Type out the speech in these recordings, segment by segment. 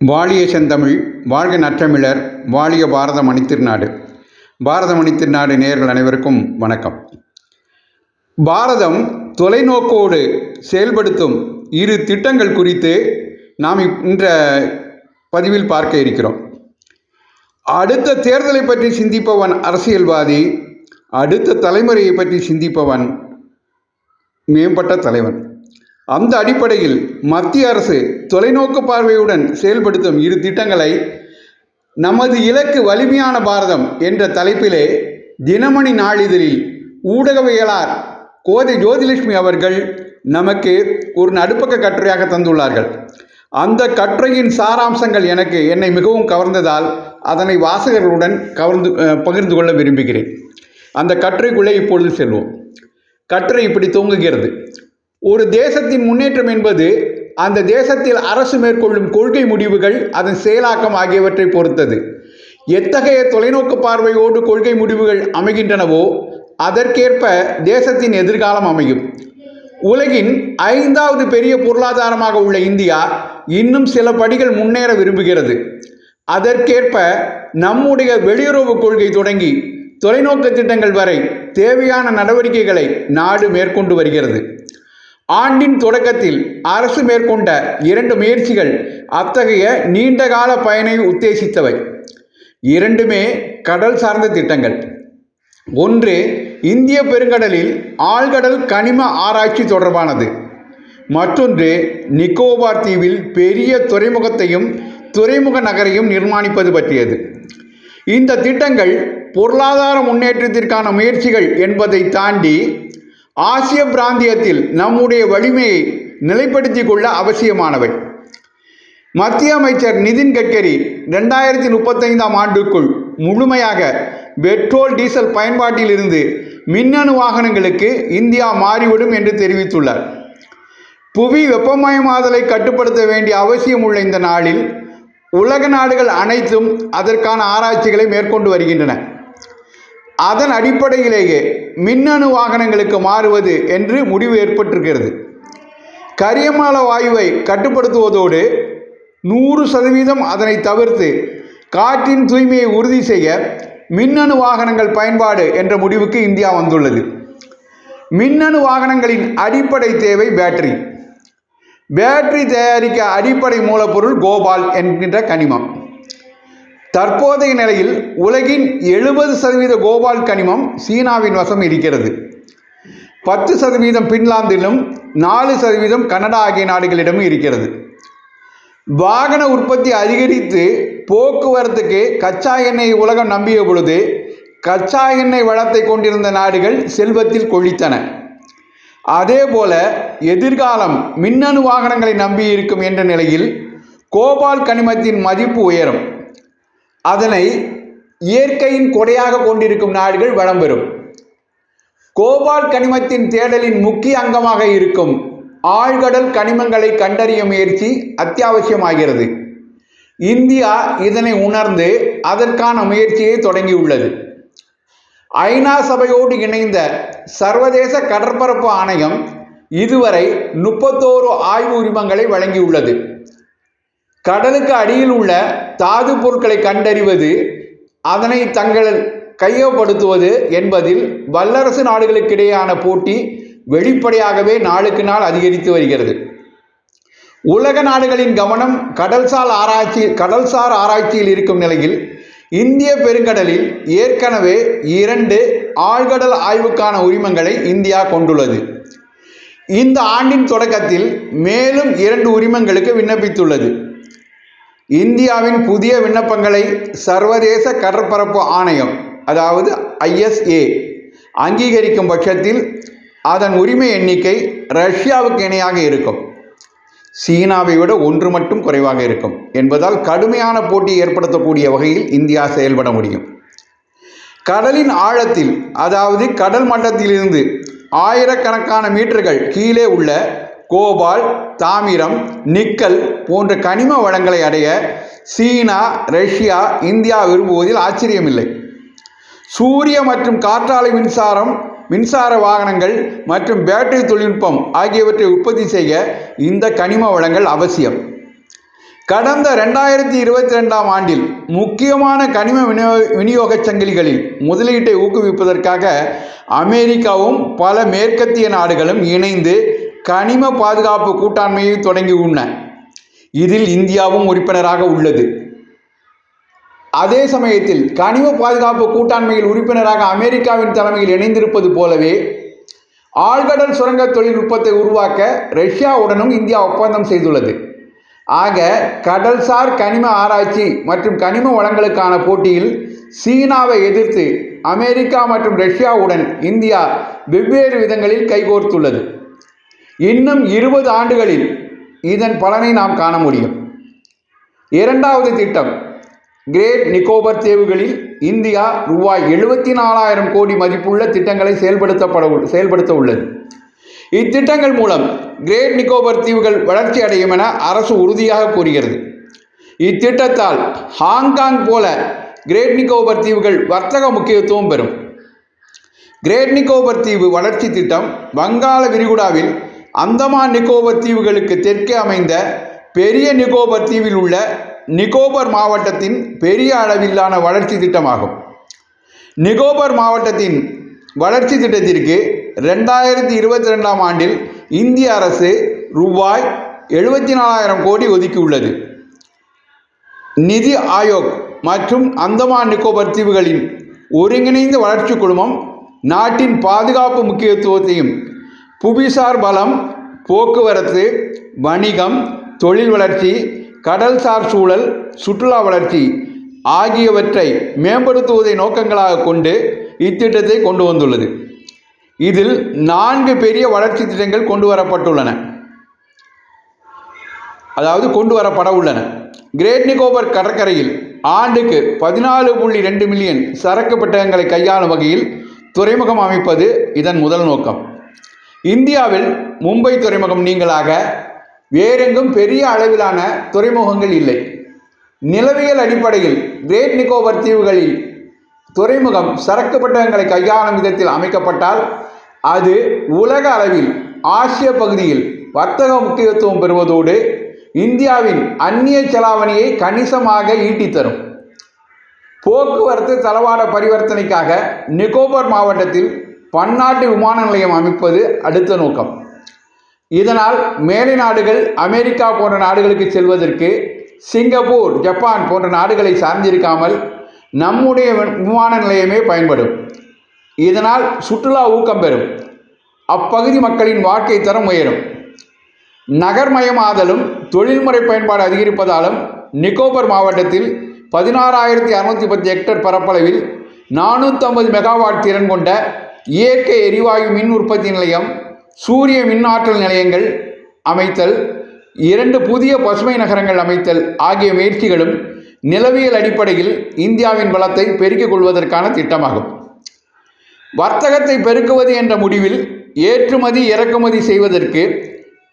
வாழிய செந்தமிழ் வாழ்க நற்றமிழர் வாழிய பாரத மணித்திருநாடு பாரத மணித்திருநாடு நேயர்கள் அனைவருக்கும் வணக்கம். பாரதம் தொலைநோக்கோடு செயல்படுத்தும் இரு திட்டங்கள் குறித்து நாம் இன்ற பதிவில் பார்க்க இருக்கிறோம். அடுத்த தேர்தலை பற்றி சிந்திப்பவன் அரசியல்வாதி அடுத்த தலைமுறையை பற்றி சிந்திப்பவன் மேம்பட்ட தலைவன். அந்த அடிப்படையில் மத்திய அரசு தொலைநோக்கு பார்வையுடன் செயல்படுத்தும் இரு திட்டங்களை நமது இலக்கு வலிமையான பாரதம் என்ற தலைப்பிலே தினமணி நாளிதழில் ஊடகவியலார் கோதை ஜோதிலட்சுமி அவர்கள் நமக்கு ஒரு நடுப்பக்க கட்டுரையாக தந்துள்ளார்கள். அந்த கட்டுரையின் சாராம்சங்கள் எனக்கு என்னை மிகவும் கவர்ந்ததால் அதனை வாசகர்களுடன் கவர்ந்து பகிர்ந்து கொள்ள விரும்புகிறேன். அந்த கட்டுரைக்குள்ளே இப்பொழுது செல்வோம். கட்டுரை இப்படி துவங்குகிறது ஒரு தேசத்தின் முன்னேற்றம் என்பது அந்த தேசத்தில் அரசு மேற்கொள்ளும் கொள்கை முடிவுகள் அதன் செயலாக்கம் ஆகியவற்றை பொறுத்தது. எத்தகைய தொலைநோக்கு பார்வையோடு கொள்கை முடிவுகள் அமைகின்றனவோ அதற்கேற்ப தேசத்தின் எதிர்காலம் அமையும். உலகின் ஐந்தாவது பெரிய பொருளாதாரமாக உள்ள இந்தியா இன்னும் சில படிகள் முன்னேற விரும்புகிறது. அதற்கேற்ப நம்முடைய வெளியுறவு கொள்கை தொடங்கி தொலைநோக்கு திட்டங்கள் வரை தேவையான நடவடிக்கைகளை நாடு மேற்கொண்டு வருகிறது. ஆண்டின் தொடக்கத்தில் அரசு மேற்கொண்ட இரண்டு முயற்சிகள் அத்தகைய நீண்டகால பயனை உத்தேசித்தவை. இரண்டுமே கடல் சார்ந்த திட்டங்கள். ஒன்று இந்திய பெருங்கடலில் ஆழ்கடல் கனிம ஆராய்ச்சி தொடர்பானது. மற்றொன்று நிக்கோபார் தீவில் பெரிய துறைமுகத்தையும் துறைமுக நகரையும் நிர்மாணிப்பது பற்றியது. இந்த திட்டங்கள் பொருளாதார முன்னேற்றத்திற்கான முயற்சிகள் என்பதை தாண்டி ஆசிய பிராந்தியத்தில் நம்முடைய வலிமையை நிலைப்படுத்திக் கொள்ள அவசியமானவை. மத்திய அமைச்சர் நிதின் கட்கரி ரெண்டாயிரத்தி முப்பத்தைந்தாம் ஆண்டுக்குள் முழுமையாக பெட்ரோல் டீசல் பயன்பாட்டிலிருந்து மின்னணு வாகனங்களுக்கு இந்தியா மாறிவிடும் என்று தெரிவித்துள்ளார். புவி வெப்பமயமாதலை கட்டுப்படுத்த வேண்டிய அவசியம் உள்ள இந்த நாளில் உலக நாடுகள் அனைத்தும் அதற்கான ஆராய்ச்சிகளை மேற்கொண்டு வருகின்றன. அதன் அடிப்படையிலேயே மின்னணு வாகனங்களுக்கு மாறுவது என்று முடிவு ஏற்பட்டிருக்கிறது. கரியமால வாயுவை கட்டுப்படுத்துவதோடு நூறு சதவீதம் அதனை தவிர்த்து காற்றின் தூய்மையை உறுதி செய்ய மின்னணு வாகனங்கள் பயன்பாடு என்ற முடிவுக்கு இந்தியா வந்துள்ளது. மின்னணு வாகனங்களின் அடிப்படை தேவை பேட்டரி. பேட்டரி தயாரிக்க அடிப்படை மூலப்பொருள் கோபால் என்கின்ற கனிமம். தற்போதைய நிலையில் உலகின் எழுபது சதவீத கோபால் கனிமம் சீனாவின் வசம் இருக்கிறது. பத்து சதவீதம் பின்லாந்திலும் நாலு சதவீதம் கனடா ஆகிய நாடுகளிடமும் இருக்கிறது. வாகன உற்பத்தி அதிகரித்து போக்குவரத்துக்கு கச்சா எண்ணெய் உலகம் நம்பிய பொழுது கச்சா எண்ணெய் வளத்தை கொண்டிருந்த நாடுகள் செல்வத்தில் கொழித்தன. அதேபோல எதிர்காலம் மின்னணு வாகனங்களை நம்பியிருக்கும் என்ற நிலையில் கோபால் கனிமத்தின் மதிப்பு உயரும். அதனை இயற்கையின் கொடையாக கொண்டிருக்கும் நாடுகள் வளம் பெறும் கோபால் கனிமத்தின் தேடலின் முக்கிய அங்கமாக இருக்கும் ஆழ்கடல் கனிமங்களை கண்டறிய முயற்சி அத்தியாவசியமாகிறது. இந்தியா இதனை உணர்ந்து அதற்கான முயற்சியை தொடங்கியுள்ளது. ஐநா சபையோடு இணைந்த சர்வதேச கடற்பரப்பு ஆணையம் இதுவரை முப்பத்தோரு ஆய்வு உரிமங்களை வழங்கியுள்ளது. கடலுக்கு அடியில் உள்ள தாது பொருட்களை கண்டறிவது அதனை தங்கள் கையப்படுத்துவது என்பதில் வல்லரசு நாடுகளுக்கிடையேயான போட்டி வெளிப்படையாகவே நாளுக்கு நாள் அதிகரித்து வருகிறது. உலக நாடுகளின் கவனம் கடல்சார் ஆராய்ச்சி கடல்சார் ஆராய்ச்சியில் இருக்கும் நிலையில் இந்திய பெருங்கடலில் ஏற்கனவே இரண்டு ஆழ்கடல் ஆய்வுக்கான உரிமங்களை இந்தியா கொண்டுள்ளது. இந்த ஆண்டின் தொடக்கத்தில் மேலும் இரண்டு உரிமங்களுக்கு விண்ணப்பித்துள்ளது. இந்தியாவின் புதிய விண்ணப்பங்களை சர்வதேச கடற்பரப்பு ஆணையம் அதாவது ஐஎஸ்ஏ அங்கீகரிக்கும் பட்சத்தில் அதன் உரிமை எண்ணிக்கை ரஷ்யாவுக்கு இணையாக இருக்கும். சீனாவை விட ஒன்று மட்டும் குறைவாக இருக்கும் என்பதால் கடுமையான போட்டியை ஏற்படுத்தக்கூடிய வகையில் இந்தியா செயல்பட முடியும். கடலின் ஆழத்தில் அதாவது கடல் மட்டத்திலிருந்து ஆயிரக்கணக்கான மீட்டர்கள் கீழே உள்ள கோபால் தாமிரம் நிக்கல் போன்ற கனிம வளங்களை அடைய சீனா ரஷ்யா இந்தியா விரும்புவதில் ஆச்சரியமில்லை. சூரிய மற்றும் காற்றாலை மின்சாரம் மின்சார வாகனங்கள் மற்றும் பேட்டரி தொழில்நுட்பம் ஆகியவற்றை உற்பத்தி செய்ய இந்த கனிம வளங்கள் அவசியம். கடந்த ரெண்டாயிரத்தி இருபத்தி ரெண்டாம் ஆண்டில் முக்கியமான கனிம விநியோ விநியோகச் சங்கிலிகளில் முதலீட்டை ஊக்குவிப்பதற்காக அமெரிக்காவும் பல மேற்கத்திய நாடுகளும் இணைந்து கனிம பாதுகாப்பு கூட்டாண்மையை தொடங்கியுள்ளன இதில் இந்தியாவும் உறுப்பினராக உள்ளது. அதே சமயத்தில் கனிம பாதுகாப்பு கூட்டாண்மையில் உறுப்பினராக அமெரிக்காவின் தலைமையில் இணைந்திருப்பது போலவே ஆழ்கடல் சுரங்க தொழில்நுட்பத்தை உருவாக்க ரஷ்யாவுடனும் இந்தியா ஒப்பந்தம் செய்துள்ளது. ஆக கடல்சார் கனிம ஆராய்ச்சி மற்றும் கனிம வளங்களுக்கான போட்டியில் சீனாவை எதிர்த்து அமெரிக்கா மற்றும் ரஷ்யாவுடன் இந்தியா வெவ்வேறு விதங்களில் கைகோர்த்துள்ளது. இன்னும் இருபது ஆண்டுகளில் இதன் பலனை நாம் காண முடியும். இரண்டாவது திட்டம் கிரேட் நிக்கோபர் தீவுகளில் இந்தியா ரூபாய் எழுபத்தி நாலாயிரம் கோடி மதிப்புள்ள திட்டங்களை செயல்படுத்தப்பட செயல்படுத்த உள்ளது இத்திட்டங்கள் மூலம் கிரேட் நிக்கோபர் தீவுகள் வளர்ச்சி அடையும் என அரசு உறுதியாக கூறுகிறது. இத்திட்டத்தால் ஹாங்காங் போல கிரேட் நிக்கோபர் தீவுகள் வர்த்தக முக்கியத்துவம் பெறும். கிரேட் நிக்கோபர் தீவு வளர்ச்சி திட்டம் வங்காள விரிகுடாவில் அந்தமான் நிக்கோபர் தீவுகளுக்கு தெற்கே அமைந்த பெரிய நிக்கோபர் தீவில் உள்ள நிக்கோபர் மாவட்டத்தின் பெரிய அளவிலான வளர்ச்சி திட்டமாகும். நிக்கோபர் மாவட்டத்தின் வளர்ச்சி திட்டத்திற்கு ரெண்டாயிரத்தி இருபத்தி ரெண்டாம் ஆண்டில் இந்திய அரசு ரூபாய் எழுபத்தி நாலாயிரம் கோடி ஒதுக்கியுள்ளது நிதி ஆயோக் மற்றும் அந்தமான் நிக்கோபர் தீவுகளின் ஒருங்கிணைந்த வளர்ச்சி குழுமம் நாட்டின் பாதுகாப்பு முக்கியத்துவத்தையும் புவிசார் பலம் போக்குவரத்து வணிகம் தொழில் வளர்ச்சி கடல்சார் சூழல் சுற்றுலா வளர்ச்சி ஆகியவற்றை மேம்படுத்துவதை நோக்கங்களாக கொண்டு இத்திட்டத்தை கொண்டு வந்துள்ளது. இதில் நான்கு பெரிய வளர்ச்சி திட்டங்கள் கொண்டு வரப்பட்டுள்ளன. அதாவது கொண்டு வரப்பட உள்ளன. கிரேட் நிக்கோபர் கடற்கரையில் ஆண்டுக்கு பதினாலு புள்ளி ரெண்டு மில்லியன் சரக்கு பெட்டகங்களை கையாளும் வகையில் துறைமுகம் அமைப்பது இதன் முதல் நோக்கம். இந்தியாவில் மும்பை துறைமுகம் நீங்களாக வேறெங்கும் பெரிய அளவிலான துறைமுகங்கள் இல்லை. நிலவியல் அடிப்படையில் கிரேட் நிக்கோபர் தீவுகளில் துறைமுகம் சரக்கு பட்டகங்களை கையாளும் விதத்தில் அமைக்கப்பட்டால் அது உலக அளவில் ஆசிய பகுதியில் வர்த்தக முக்கியத்துவம் பெறுவதோடு இந்தியாவின் அந்நிய செலாவணியை கணிசமாக ஈட்டி தரும் போக்குவரத்து தளவாட பரிவர்த்தனைக்காக நிக்கோபர் மாவட்டத்தில் பன்னாட்டு விமான நிலையம் அமைப்பது அடுத்த நோக்கம். இதனால் மேலை நாடுகள் அமெரிக்கா போன்ற நாடுகளுக்கு செல்வதற்கு சிங்கப்பூர் ஜப்பான் போன்ற நாடுகளை சார்ந்திருக்காமல் நம்முடைய விமான நிலையமே பயன்படும். இதனால் சுற்றுலா ஊக்கம் பெறும். அப்பகுதி மக்களின் வாழ்க்கை தரம் உயரும். நகர்மயமாதலும் தொழில்முறை பயன்பாடு அதிகரிப்பதாலும் நிக்கோபர் மாவட்டத்தில் பதினாறாயிரத்தி அறுநூத்தி பத்து ஹெக்டர் பரப்பளவில் நானூற்றம்பது மெகாவாட் திறன் கொண்ட இயற்கை எரிவாயு மின் உற்பத்தி நிலையம் சூரிய மின் ஆற்றல் நிலையங்கள் அமைத்தல் இரண்டு புதிய பசுமை நகரங்கள் அமைத்தல் ஆகிய முயற்சிகளும் நிலவியல் அடிப்படையில் இந்தியாவின் பலத்தை பெருக்கிக் கொள்வதற்கான திட்டமாகும். வர்த்தகத்தை பெருக்குவது என்ற முடிவில் ஏற்றுமதி இறக்குமதி செய்வதற்கு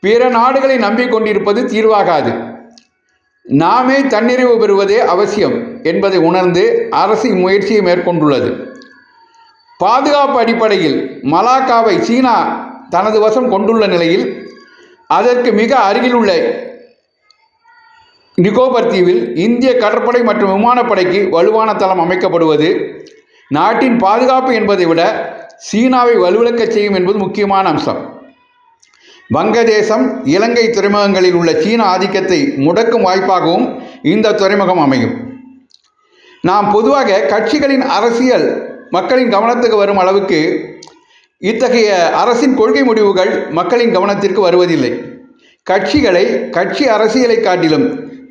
பிற நாடுகளை நம்பிக்கொண்டிருப்பது தீர்வாகாது. நாமே தன்னிறைவு பெறுவதே அவசியம் என்பதை உணர்ந்து அரசு இம்முயற்சியை மேற்கொண்டுள்ளது. பாதுகாப்பு அடிப்படையில் மலாக்காவை சீனா தனது வசம் கொண்டுள்ள நிலையில் அதற்கு மிக அருகில் உள்ள நிக்கோபர் தீவில் இந்திய கடற்படை மற்றும் விமானப்படைக்கு வலுவான தளம் அமைக்கப்படுவது நாட்டின் பாதுகாப்பு என்பதை விட சீனாவை வலுவிழக்கச் செய்யும் என்பது முக்கியமான அம்சம். வங்கதேசம் இலங்கை துறைமுகங்களில் உள்ள சீன ஆதிக்கத்தை முடக்கும் வாய்ப்பாகவும் இந்த துறைமுகம் அமையும். நாம் பொதுவாக கட்சிகளின் அரசியல் மக்களின் கவனத்துக்கு வரும் அளவுக்கு இத்தகைய அரசின் கொள்கை முடிவுகள் மக்களின் கவனத்திற்கு வருவதில்லை. கட்சிகளை கட்சி அரசியலை காட்டிலும்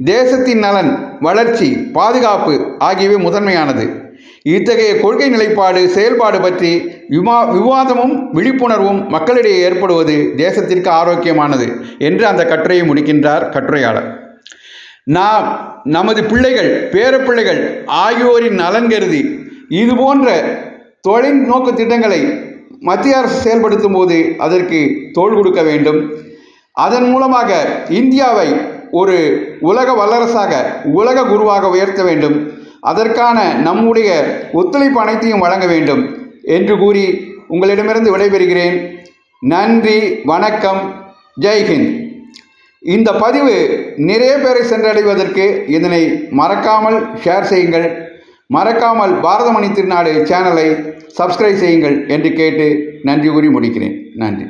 தேசத்தின் நலன் வளர்ச்சி பாதுகாப்பு ஆகியவை முதன்மையானது. இத்தகைய கொள்கை நிலைப்பாடு செயல்பாடு பற்றி விமா விவாதமும் விழிப்புணர்வும் மக்களிடையே ஏற்படுவது தேசத்திற்கு ஆரோக்கியமானது என்று அந்த கட்டுரையை முடிக்கின்றார் கட்டுரையாளர். நாம் நமது பிள்ளைகள் பேரப்பிள்ளைகள் ஆகியோரின் நலன் கருதி இது போன்ற தொலைநோக்கு திட்டங்களை மத்திய அரசு செயல்படுத்தும் போது அதற்கு தோள் கொடுக்க வேண்டும். அதன் மூலமாக இந்தியாவை ஒரு உலக வல்லரசாக உலக குருவாக உயர்த்த வேண்டும். அதற்கான நம்முடைய ஒத்துழைப்பு அனைத்தையும் வழங்க வேண்டும் என்று கூறி உங்களிடமிருந்து விடைபெறுகிறேன். நன்றி வணக்கம் ஜெய்ஹிந்த் இந்த பதிவு நிறைய பேரை சென்றடைவதற்கு இதனை மறக்காமல் ஷேர் செய்யுங்கள். மறக்காமல் பாரதமணி திருநாடு சேனலை சப்ஸ்கிரைப் செய்யுங்கள் என்று கேட்டு நன்றி கூறி முடிக்கிறேன். நன்றி.